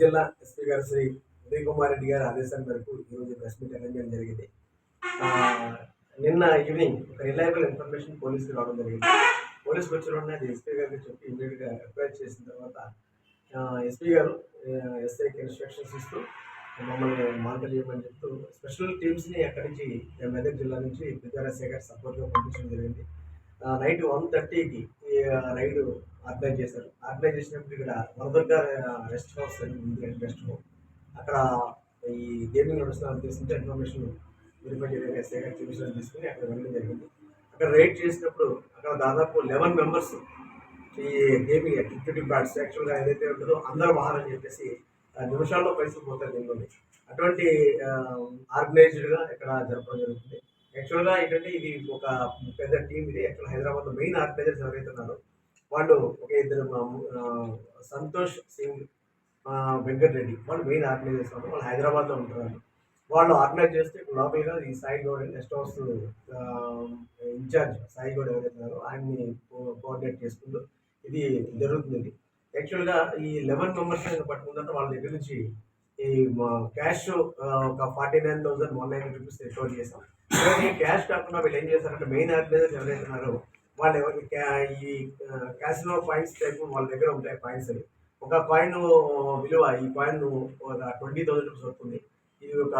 జిల్లా ఎస్పీ గారు శ్రీ ఉదయ్ కుమార్ రెడ్డి గారి ఆదేశాల మేరకు ఈరోజు ప్రెస్ మీట్ అరేంజ్ చేయడం జరిగింది. నిన్న ఈవినింగ్ ఒక రిలయబుల్ ఇన్ఫర్మేషన్ పోలీసులు రావడం జరిగింది. పోలీస్ వచ్చిన వెంటనే అది ఎస్పీ గారికి చెప్పి ఇమీడియట్గా ఎఫ్ఐఆర్ చేసిన తర్వాత ఎస్పీ గారు ఎస్ఐకి ఇన్స్ట్రక్షన్స్ ఇస్తూ మమ్మల్ని మానిటర్ చేయమని చెప్తూ స్పెషల్ టీమ్స్ని అక్కడి నుంచి మెదక్ జిల్లా నుంచి విద్యారాజశేఖర్ సపోర్ట్గా పంపించడం జరిగింది. నైట్ వన్ థర్టీకి రైడ్ ఆర్గనైజ్ చేశారు. ఆర్గనైజ్ చేసినప్పుడు ఇక్కడ వరదుర్గ రెస్ట్ హౌస్ అని ఉంది రెస్ట్ హౌస్ అక్కడ ఈ గేమింగ్ నడుస్తున్న తెలిసిన ఇన్ఫర్మేషన్ వెరిఫై చేయడానికి ఎస్ఐ చూపించడం తీసుకుని అక్కడ వెళ్ళడం జరిగింది. అక్కడ రైడ్ చేసినప్పుడు అక్కడ దాదాపు లెవెన్ మెంబర్స్ ఈ గేమింగ్ ఎగ్జిక్యూటివ్ బ్యాట్స్ యాక్చువల్గా ఏదైతే ఉంటుందో అందరూ వాహనని చెప్పేసి నిమిషాల్లో పైసలు పోతారు దీనిలోని అటువంటి ఆర్గనైజ్డ్గా ఇక్కడ జరపడం జరుగుతుంది. యాక్చువల్గా ఏంటంటే ఇది ఒక పెద్ద టీం ఇది. యాక్చువల్ హైదరాబాద్లో మెయిన్ ఆర్గనైజర్స్ ఎవరైతే ఉన్నారో వాళ్ళు ఒక ఇద్దరు సంతోష్ సింగ్ వెంకట్ రెడ్డి వాళ్ళు మెయిన్ ఆర్గనైజర్స్ వాళ్ళు వాళ్ళు హైదరాబాద్లో ఉంటారు. వాళ్ళు ఆర్గనైజ్ చేస్తే ఇప్పుడు ఈ Sai Goud guest house incharge Sai Goud ఎవరైతే ఉన్నారో ఆయన్ని కో- కోఆర్డినేట్ చేసుకుంటూ ఇది జరుగుతుంది యాక్చువల్గా ఈ లెవెన్ మెంబర్స్ పట్టుకున్న తర్వాత వాళ్ళ దగ్గర నుంచి ఈ క్యాష్ ఒక forty nine thousand one nine rupees recover చేసాం ఈ క్యాష్ కాకుండా వీళ్ళు ఏం చేస్తారంటే మెయిన్ ఆర్గనైజర్స్ ఎవరైతే ఉన్నారో వాళ్ళు ఎవరి ఈ క్యాష్లో పాయింట్స్ టైప్ వాళ్ళ దగ్గర ఉంటాయి పాయింట్స్ అని ఒక కాయిన్ విలువ ఈ కాయిన్ ఒక ట్వంటీ థౌసండ్ రూపీస్ వస్తుంది ఇది ఒక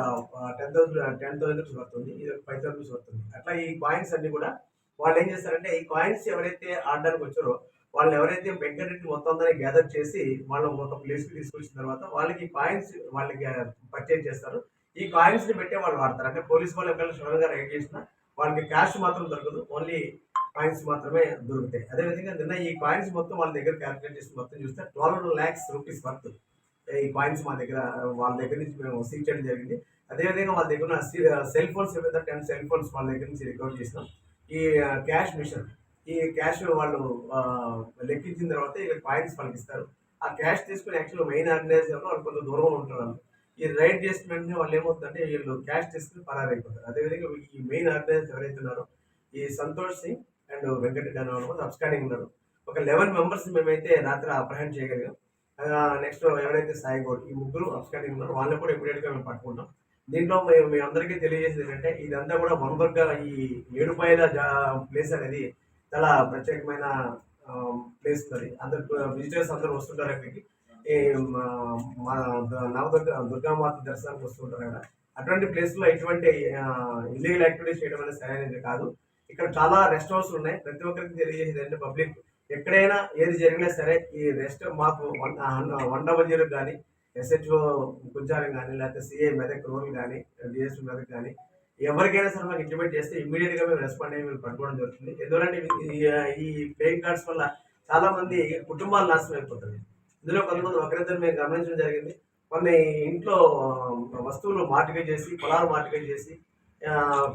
ten thousand ten thousand rupees వస్తుంది ఇది ఒక ఫైవ్ థౌసండ్ రూపీస్ వస్తుంది అట్లా ఈ కాయిన్స్ అన్ని కూడా వాళ్ళు ఏం చేస్తారంటే ఈ కాయిన్స్ ఎవరైతే ఆడడానికి వచ్చారో వాళ్ళు ఎవరైతే వెంకటరెడ్డి మొత్తం అందరినీ గ్యాదర్ చేసి వాళ్ళు ఒక ప్లేస్కి తీసుకొచ్చిన తర్వాత వాళ్ళకి కాయిన్స్ వాళ్ళకి పర్చేజ్ చేస్తారు. ఈ కాయిన్స్ని పెట్టే వాళ్ళు వాడతారు. అంటే పోలీస్ వాళ్ళు ఎక్కడ గారు రైడ్ చేసినా వాళ్ళకి క్యాష్ మాత్రం దొరకదు. ఓన్లీ కాయిన్స్ మాత్రమే దొరుకుతాయి. అదేవిధంగా నిన్న ఈ కాయిన్స్ మొత్తం వాళ్ళ దగ్గర క్యాల్కులేట్ చేసి మొత్తం చూస్తే ట్వెల్వ్ ల్యాక్స్ రూపీస్ వర్త్ ఈ కాయిన్స్ మా దగ్గర వాళ్ళ దగ్గర నుంచి మేము సీజ్ చేయడం జరిగింది. అదేవిధంగా వాళ్ళ దగ్గర ఉన్న సెల్ ఫోన్స్ ఏవైతే టెన్ సెల్ ఫోన్స్ వాళ్ళ దగ్గర నుంచి రికవర్ చేసినాం. ఈ క్యాష్ మిషన్ ఈ క్యాష్ వాళ్ళు లెక్కించిన తర్వాత ఈ కాయిన్స్ వాళ్ళకి ఇస్తారు. ఆ క్యాష్ తీసుకుని యాక్చువల్గా మెయిన్ ఆర్గనైజర్లో వాళ్ళు కొంత దూరంలో ఉంటారు వాళ్ళు. ఈ రైడ్ చేసిన వెంటనే వాళ్ళు ఏమవుతుందంటే వీళ్ళు క్యాష్ తీసుకుని పరారైపోతారు. అదేవిధంగా ఈ మెయిన్ ఆర్గనైజర్స్ ఎవరైతే ఉన్నారో ఈ సంతోష్ సింగ్ అండ్ వెంకటరెడ్డి అనే వాళ్ళు అబ్స్కాండింగ్ ఉన్నారు. ఒక లెవెన్ మెంబర్స్ మేమైతే రాత్రి అప్రహెండ్ చేయగలిగాం. నెక్స్ట్ ఎవరైతే సాయి గౌడ్ ఈ ముగ్గురు అబ్స్కాండింగ్ ఉన్నారు. వాళ్ళని కూడా ఇమీడియట్గా మేము పట్టుకుంటాం. దీంట్లో మేము మీ అందరికీ తెలియజేసేది ఏంటంటే ఇదంతా కూడా వనబర్గ ఈ ఏడుపాయల ప్లేస్ అనేది చాలా ప్రత్యేకమైన ప్లేస్ ఉన్నది అందరు విజిటర్స్ అందరూ వస్తుంటారు అక్కడికి. ఈ మా- మా నవదుర్గ దుర్గామాత దర్శనానికి వస్తుంటారు అక్కడ అటువంటి ప్లేస్లో ఎటువంటి ఇల్లీగల్ యాక్టివిటీస్ చేయడం అనేది సరైనది కాదు. ఇక్కడ చాలా రెస్ట్ హౌస్ ఉన్నాయి. ప్రతి ఒక్కరికి తెలియజేసేది అంటే పబ్లిక్ ఎక్కడైనా ఏది జరిగినా సరే ఈ రెస్ట్ మాకు వన్ వన్ డబల్ జీరో కానీ ఎస్హెచ్ఓ గుంజారం కానీ లేకపోతే సిఐ మెదక్ రోల్ కానీ డిఎస్పీ మెదక్ కానీ ఎవరికైనా సరే మాకు ఇంటిమేట్ చేస్తే ఇమీడియట్గా మేము రెస్పాండ్ అయ్యి మేము పట్టుకోవడం జరుగుతుంది. ఎందుకంటే ఈ- ఈ ప్లేయింగ్ కార్డ్స్ వల్ల చాలామంది కుటుంబాలు నాశనం అయిపోతుంది ఇందులో కొంతమంది ఒకరిద్దరు మేము గమనించడం జరిగింది. కొన్ని ఇంట్లో వస్తువులు మార్టిగేజ్ చేసి పొలాలు మార్టిగేజ్ చేసి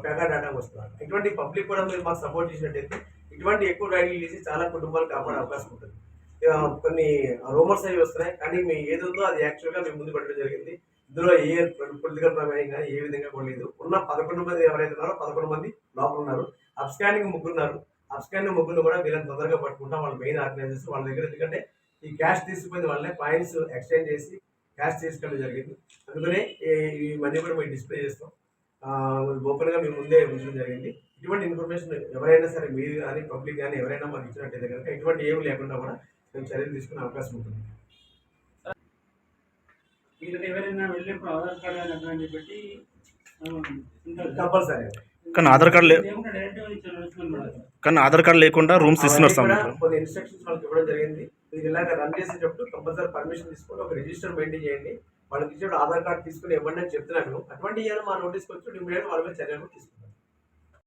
పెగా వస్తున్నారు. ఇటువంటి పబ్లిక్ కూడా మీరు మాకు సపోర్ట్ చేసినట్టయితే ఇటువంటి ఎక్కువ రైడ్లు చేసి చాలా కుటుంబాలు కాపాడే అవకాశం ఉంటుంది. కొన్ని రూమర్స్ అవి వస్తున్నాయి కానీ మీ ఏదో అది యాక్చువల్గా మేము ముందు పెట్టడం జరిగింది. ఇందులో ఏ పొలిటికల్ ప్రమేయం కానీ ఏ విధంగా కూడా లేదు. ఉన్న పదకొండు మంది ఎవరైతే ఉన్నారో పదకొండు మంది లోపల ఉన్నారు. అబ్స్కాండింగ్ ముగ్గురు ఉన్నారు. అబ్స్కాండింగ్ ముగ్గురు కూడా వీళ్ళని తొందరగా పట్టుకుంటాం. వాళ్ళ మెయిన్ ఆర్గనైజర్స్ వాళ్ళ దగ్గర. ఎందుకంటే ఈ క్యాష్ తీసుకుపోయిన వాళ్ళే కాయిన్స్ ఎక్స్చేంజ్ చేసి క్యాష్ తీసుకెళ్ళడం జరిగింది. అందుకనే ఈ- మనీ కూడా మేము డిస్ప్లే చేస్తాం. ఓపెన్గా మేము ముందే ఉంచడం జరిగింది. ఇటువంటి ఇన్ఫర్మేషన్ ఎవరైనా సరే మీరు కానీ పబ్లిక్ కానీ ఎవరైనా మాకు ఇచ్చినట్టయితే కనుక ఇటువంటి ఏమి లేకుండా కూడా మేము చర్యలు తీసుకునే అవకాశం ఉంటుంది. ఎవరైనా వెళ్ళినప్పుడు ఆధార్ కార్డు అని కంపల్సరీ కానీ ఆధార్ కార్డు. కానీ ఆధార్ కార్డు లేకుండా రూమ్స్ ఇస్తున్నారు కొన్ని ఇన్స్ట్రక్షన్స్ వాళ్ళకి ఇవ్వడం జరిగింది. మీరు ఇలాగ రన్ చేసేటప్పుడు కంపల్సరీ పర్మిషన్ తీసుకొని ఒక రిజిస్టర్ మెయింటైన్ చేయండి. వాళ్ళకి ఇచ్చేటప్పుడు ఆధార్ కార్డు తీసుకుని ఇవ్వండి అని చెప్తున్నాను. అటువంటి ఇయర్ మా నోటీస్కి వచ్చి ఇమీడియట్ వాళ్ళ మీద చర్యలు తీసుకుంటాం.